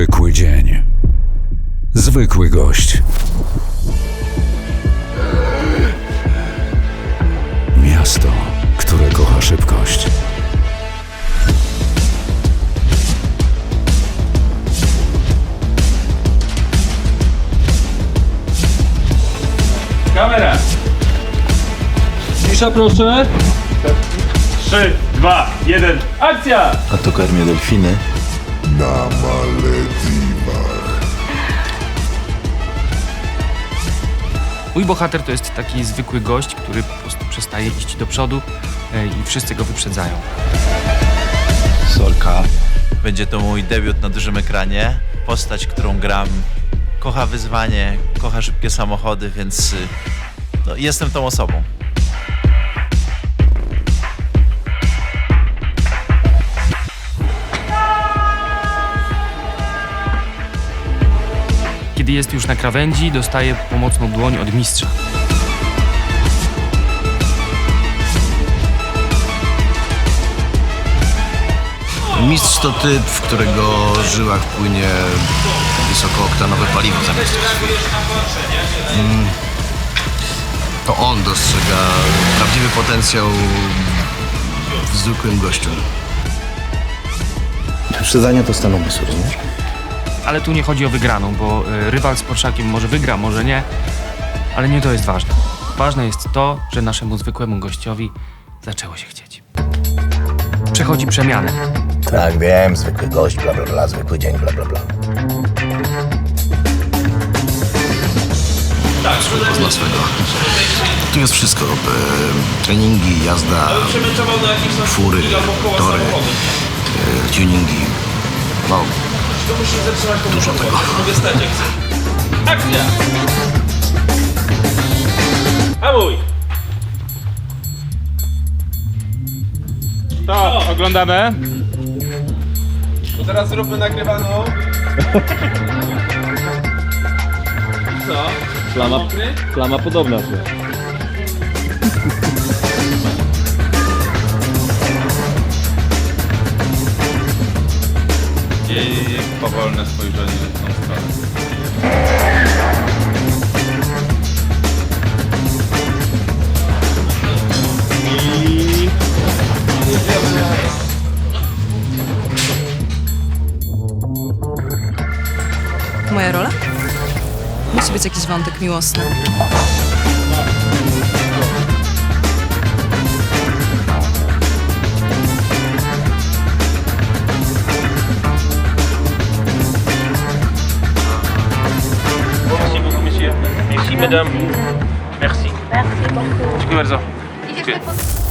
Zwykły dzień. Zwykły gość. Miasto, które kocha szybkość. Kamera! Cisza proszę. 3, 2, 1, akcja! A to karmię delfiny. Na Malediwach. Mój bohater to jest taki zwykły gość, który po prostu przestaje iść do przodu e, i wszyscy go wyprzedzają. Solka. Będzie to mój debiut na dużym ekranie. Postać, którą gram, kocha wyzwanie, kocha szybkie samochody, więc y, no, jestem tą osobą. Kiedy jest już na krawędzi, dostaje pomocną dłoń od mistrza. Mistrz to typ, w którego żyłach płynie wysokooktanowe paliwo zamiast krwi. Mm. To on dostrzega prawdziwy potencjał w zwykłym gościu. Przyznania to stan umysłu, rozumiesz? Ale tu nie chodzi o wygraną, bo e, rywal z Porszakiem może wygra, może nie, ale nie to jest ważne. Ważne jest to, że naszemu zwykłemu gościowi zaczęło się chcieć. Przechodzi przemianę. Tak, wiem, zwykły gość, bla bla bla, zwykły dzień, bla bla bla. Pozna swego. Tu jest wszystko. e, Treningi, jazda, fury, tory, e, tuningi. No, dużo tego. Akcja! Hamuj! To, oglądamy. To teraz zróbmy nagrywaną. Co? Plama, plama podobna się. Jej powolne spojrzenie w tą stronę. Moja rola? Musi być jakiś wątek miłosny. madame. Merci. Merci beaucoup.